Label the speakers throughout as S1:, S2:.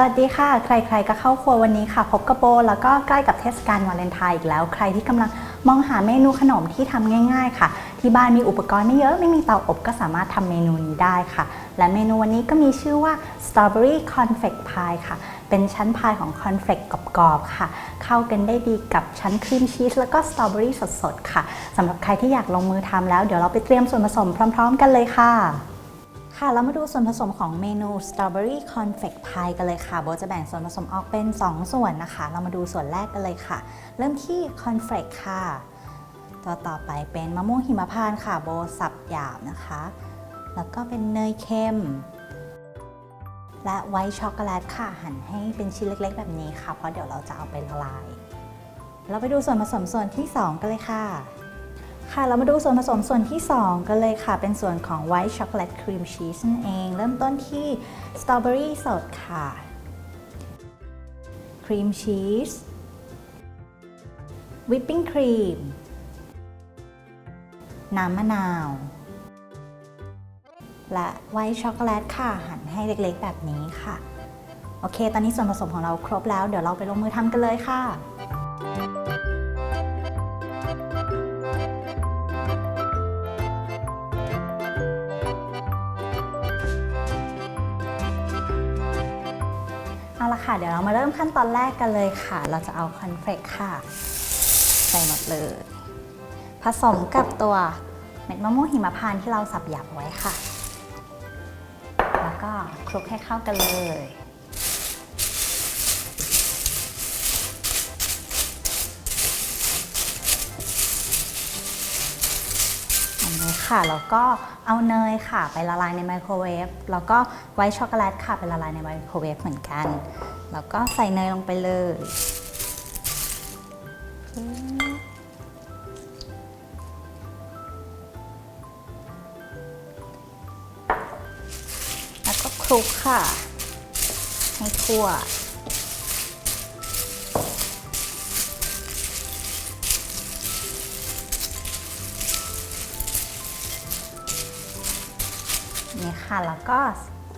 S1: สวัสดีค่ะ ใครๆก็เข้าครัววันนี้ค่ะ พบกับโบแล้วก็ใกล้กับเทศกาลวาเลนไทน์อีกแล้ว ใครที่กำลังมองหาเมนูขนมที่ทำง่าย ๆ ค่ะ ที่บ้านมีอุปกรณ์ไม่เยอะไม่มีเตาอบก็สามารถทำเมนูนี้ได้ค่ะ และเมนูวันนี้ก็มีชื่อว่า strawberry confect pie ค่ะ เป็นชั้นพายของคอนเฟลกกรอบๆค่ะ เข้ากันได้ดีกับชั้นครีมชีสแล้วก็สตรอเบอรี่สดๆค่ะสำหรับใครที่อยากลงมือทำแล้วเดี๋ยวเราไปเตรียมส่วนผสมพร้อม ๆ กันเลยค่ะ ค่ะเรามาดูส่วนผสมของเมนู Strawberry Confect Pie กันเลยค่ะโบจะแบ่งส่วนผสมออกเป็น 2 ส่วนนะคะ เรามาดูส่วนแรกกันเลยค่ะ เริ่มที่ Confect ค่ะ ตัวต่อไปเป็นมะม่วงหิมพานต์ค่ะโบสับหยาบนะคะ แล้วก็เป็นเนยเค็ม และไวท์ช็อกโกแลตค่ะ หั่นให้เป็นชิ้นเล็ก ๆ แบบนี้ค่ะ เพราะเดี๋ยวเราจะเอาไปละลาย เราไปดูส่วนผสมส่วนที่ 2 กันเลยค่ะ ค่ะ เรามาดูส่วนผสมส่วนที่ 2 กันเลยค่ะ เป็นส่วนของ White Chocolate Cream Cheese นั่นเอง เริ่มต้นที่สตรอเบอรี่สดค่ะ ครีมชีส วิปปิ้งครีม น้ำมะนาว และไวท์ช็อกโกแลตค่ะ หั่นให้เล็กๆ แบบนี้ค่ะ โอเค ตอนนี้ส่วนผสมของเราครบแล้ว เดี๋ยวเราไปลงมือทำกันเลยค่ะ ละค่ะ เดี๋ยวเรามาเริ่มขั้นตอนแรกกันเลยค่ะ เราจะเอาคอนเฟลกค่ะ ใส่หมดเลย ผสมกับตัวเม็ดมะม่วงหิมพานต์ที่เราสับหยาบไว้ค่ะ แล้วก็คลุกให้เข้ากันเลย ค่ะ แล้วก็เอาเนยค่ะไปละลายในไมโครเวฟ แล้วก็ไวท์ช็อกโกแลตค่ะไปละลายในไมโครเวฟเหมือนกัน แล้วก็ใส่เนยลงไปเลย แล้วก็คลุกค่ะ ให้ทั่ว ค่ะ แล้วก็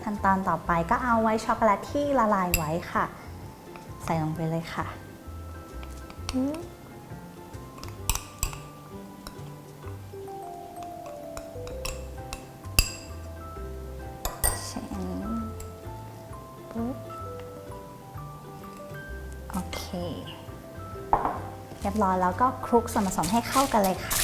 S1: ขั้นตอนต่อไปก็เอาไว้ช็อกโกแลตที่ละลายไว้ค่ะ ใส่ลงไปเลยค่ะใช่อันนี้ปุ๊บโอเค เรียบร้อยแล้วก็คลุกส่วนผสมให้เข้ากันเลยค่ะ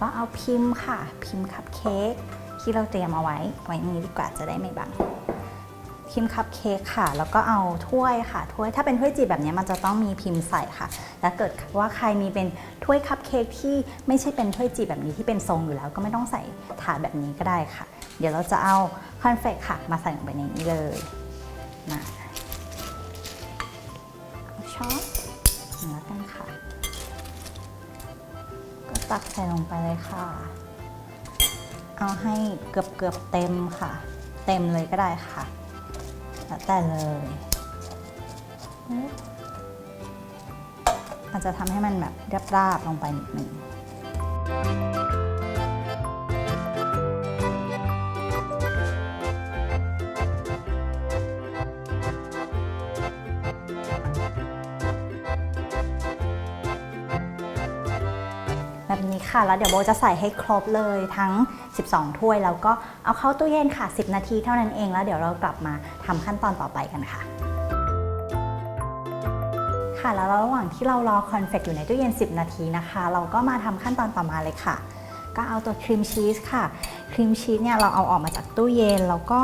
S1: ก็เอาพิมพ์ค่ะ พิมพ์คัพเค้กที่เราเตรียมเอาไว้ไว้ตรงนี้ดีกว่าจะได้ไม่บังพิมพ์คัพเค้กค่ะ แล้วก็เอาถ้วยค่ะ ถ้วยถ้าเป็นถ้วยจีบแบบนี้มันจะต้องมีพิมพ์ใส่ค่ะ แล้วเกิดว่าใครมีเป็นถ้วยคัพเค้กที่ไม่ใช่เป็นถ้วยจีบแบบนี้ที่เป็นทรงอยู่แล้ว ก็ไม่ต้องใส่ถาดแบบนี้ก็ได้ค่ะ เดี๋ยวเราจะเอาคอนเฟกค่ะ มาใส่ลงไปในนี้เลยมาช้อน ตักใส่ลงไปเลยค่ะ เอาให้เกือบเกือบๆเต็มค่ะ เต็มเลยก็ได้ค่ะ แล้วแต่เลย อาจจะทำให้มันแบบราบๆลงไปนิดนึง ค่ะ แล้วเดี๋ยวโบจะใส่ให้ครบเลยทั้ง 12 ถ้วย แล้วก็เอาเข้าตู้เย็นค่ะ 10 นาทีเท่านั้นเอง แล้วเดี๋ยวเรากลับมาทำขั้นตอนต่อไปกันค่ะ ค่ะแล้วระหว่างที่เรารอคอนเฟกอยู่ในตู้เย็น 10 นาทีนะคะ เราก็มาทำขั้นตอนต่อมาเลยค่ะ ก็เอาตัวครีมชีสค่ะ ครีมชีสเนี่ยเราเอาออกมาจากตู้เย็นแล้วก็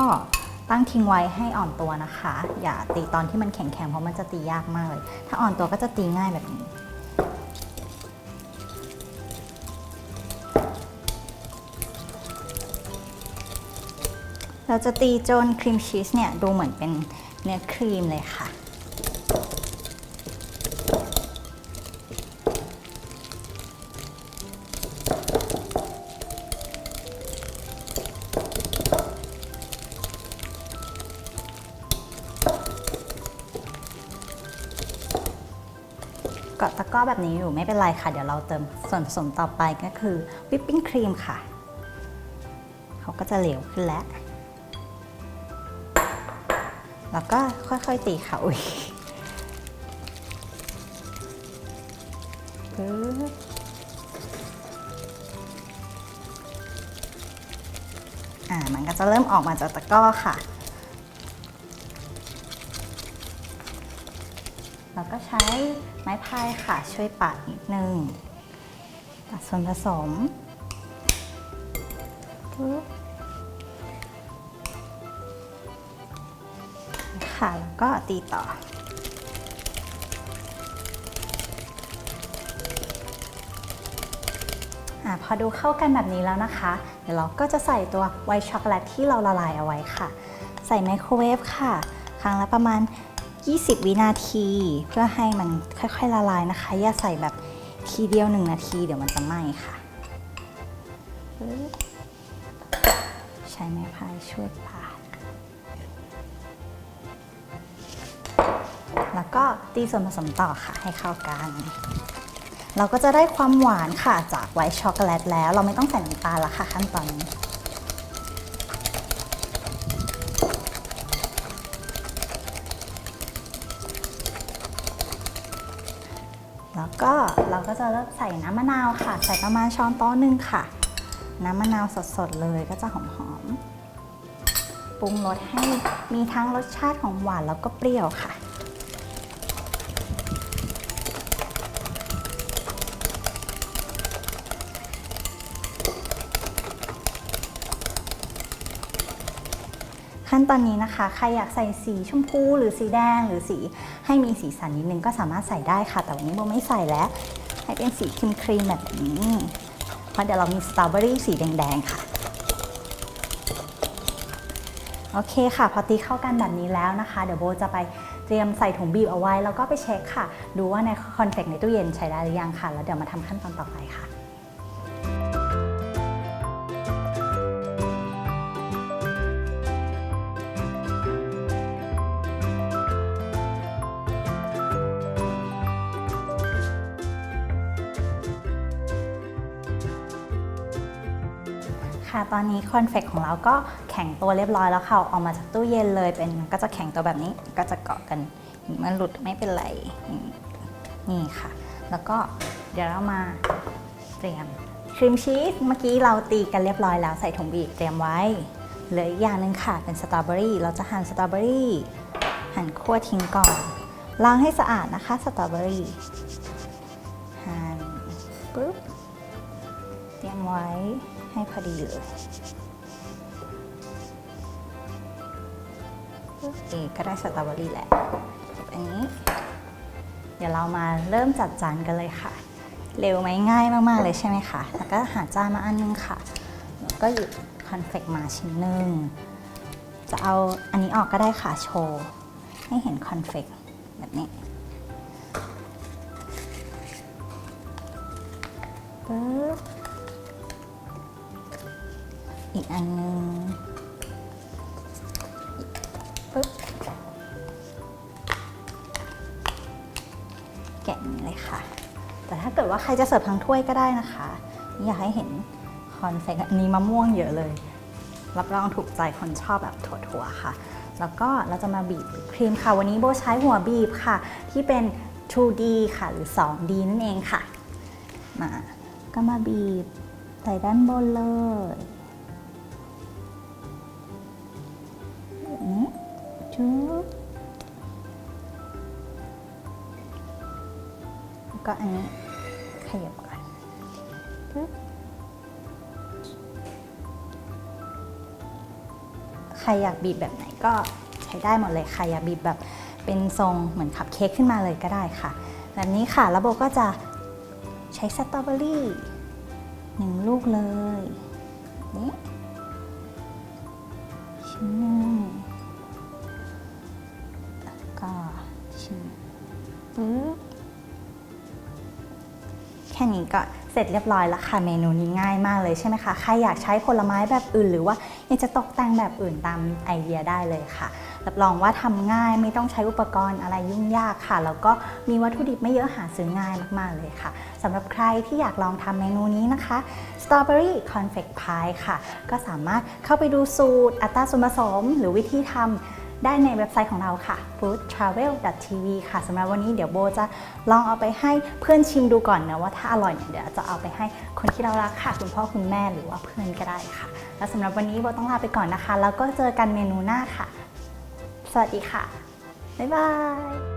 S1: ตั้งทิ้งไว้ให้อ่อนตัวนะคะ อย่าตีตอนที่มันแข็งๆเพราะมันจะตียากมากเลย ถ้าอ่อนตัวก็จะตีง่ายแบบนี้ เราจะตีจนครีมชีสเนี่ยดูเหมือนเป็นเนื้อครีมเลยค่ะก็ตะกก็แบบนี้อยู่ไม่เป็นไรค่ะ เดี๋ยวเราเติมส่วนผสมต่อไปก็คือวิปปิ้งครีมค่ะ เขาก็จะเหลวขึ้นแล้ว แล้วก็ค่อยๆตีค่ะอุ้ยปึ๊บอ่ามันก็จะเริ่มออกมาจากตะกร้อค่ะ แล้วก็ใช้ไม้พายค่ะช่วยปัดนิดนึงตัดส่วนผสม ค่ะ แล้วก็ตีต่ออะพอดูเข้ากันแบบนี้แล้วนะคะ เดี๋ยวเราก็จะใส่ตัวไวท์ช็อกโกแลตที่เราละลายเอาไว้ค่ะ ใส่ไมโครเวฟค่ะ ครั้งละประมาณ 20 วินาที เพื่อให้มันค่อยๆละลายนะคะ อย่าใส่แบบทีเดียว 1 นาที เดี๋ยวมันจะไหม้ค่ะ ใช้ไม้พายช่วยป แล้วก็ตีส่วนผสมต่อค่ะให้เข้ากัน เราก็จะได้ความหวานค่ะจากไวท์ช็อกโกแลตแล้ว เราไม่ต้องใส่น้ำตาลแล้วค่ะขั้นตอนนี้แล้วก็เราก็จะเริ่มใส่น้ำมะนาวค่ะ ใส่ประมาณช้อนโต๊ะหนึ่งค่ะ น้ำมะนาวสดๆเลยก็จะหอมๆปรุงรสให้มีทั้งรสชาติของหวานแล้วก็เปรี้ยวค่ะ ขั้นตอนนี้นะคะ ใครอยากใส่สีชมพูหรือสีแดงหรือสีให้มีสีสันนิดนึงก็สามารถใส่ได้ค่ะ แต่วันนี้โบไม่ใส่แล้ว ให้เป็นสีครีมครีมแบบนี้เพราะเดี๋ยวเรามีสตรอเบอรี่สีแดงๆค่ะโอเคค่ะ พอตีเข้ากันแบบนี้แล้วนะคะ เดี๋ยวโบจะไปเตรียมใส่ถุงบีบเอาไว้ แล้วก็ไปเช็คค่ะ ดูว่าในคอนเฟกในตู้เย็นใช้ได้หรือยังค่ะ แล้วเดี๋ยวมาทำขั้นตอนต่อไปค่ะ ตอนนี้คอนเฟกของเราก็แข็งตัวเรียบร้อยแล้วค่ะออกมาจากตู้เย็นเลยเป็นก็จะแข็งตัวแบบนี้ก็จะเกาะกันมันหลุดไม่เป็นไรนี่นี่ค่ะ แล้วก็เดี๋ยวเรามาเตรียมครีมชีสเมื่อกี้เราตีกันเรียบร้อยแล้วใส่ถุงบีบเตรียมไว้เหลืออีกอย่างหนึ่งค่ะเป็นสตรอเบอรี่เราจะหั่นสตรอเบอรี่หั่นคั่วทิ้งก่อนล้างให้สะอาดนะคะสตรอเบอรี่ ตรียมไว้ให้พอดีเลยโอเคก็ได้สตรอเบอรี่แหละอันนี้ เดี๋ยวเรามาเริ่มจัดจานกันเลยค่ะ เร็วไหมง่ายมาก ๆ เลยใช่ไหมคะ แล้วก็หาจานมาอันนึงค่ะ แล้วก็หยิบคอนเฟกมาชิ้นหนึ่ง จะเอาอันนี้ออกก็ได้ค่ะโชว์ ให้เห็นคอนเฟกแบบนี้ กอันนึงปึ๊บแกะนี้เลยค่ะ แต่ถ้าเกิดว่าใครจะเสิร์ฟทั้งถ้วยก็ได้นะคะนี่อยากให้เห็นคอนเฟกต์อันนี้มะม่วงเยอะเลย รับรองถูกใจคนชอบแบบถั่วๆค่ะ แล้วก็เราจะมาบีบครีมค่ะ วันนี้โบใช้หัวบีบค่ะ ที่เป็น 2D ค่ะหรือ 2D นั่นเองค่ะ มา ก็มาบีบใส่ด้านบนเลย จุ๊บก็อันนี้ขยับก่อนปึ๊บใครอยากบีบแบบไหนก็ใช้ได้หมดเลยค่ะ อยากบีบแบบเป็นทรงเหมือนคัพเค้กขึ้นมาเลยก็ได้ค่ะ แบบนี้ค่ะ แล้วโบก็จะใช้สตรอเบอรี่หนึ่งลูกเลย นี่ชิ้นหนึ่ง แค่นี้ก็เสร็จเรียบร้อยแล้วค่ะเมนูนี้ง่ายมากเลยใช่ไหมคะใครอยากใช้ผลไม้แบบอื่น หรือว่าอยากจะตกแต่งแบบอื่นตามไอเดียได้เลยค่ะรับรองว่าทำง่ายไม่ต้องใช้อุปกรณ์อะไรยุ่งยากค่ะ แล้วก็มีวัตถุดิบไม่เยอะหาซื้อง่ายมากๆเลยค่ะสำหรับใครที่อยากลองทำเมนูนี้นะคะ Strawberry Confect Pie ค่ะ ก็สามารถเข้าไปดูสูตรอัตราส่วนผสม หรือวิธีทำ ได้ในเว็บไซต์ของเราค่ะ foodtravel.tv ค่ะสำหรับวันนี้เดี๋ยวโบจะลองเอาไปให้เพื่อนชิมดูก่อนนะว่าถ้าอร่อยเนี่ยเดี๋ยวจะเอาไปให้คนที่เรารักค่ะ คุณพ่อคุณแม่หรือว่าเพื่อนก็ได้ค่ะ แล้วสำหรับวันนี้โบต้องลาไปก่อนนะคะ แล้วก็เจอกันเมนูหน้าค่ะ สวัสดีค่ะบ๊ายบาย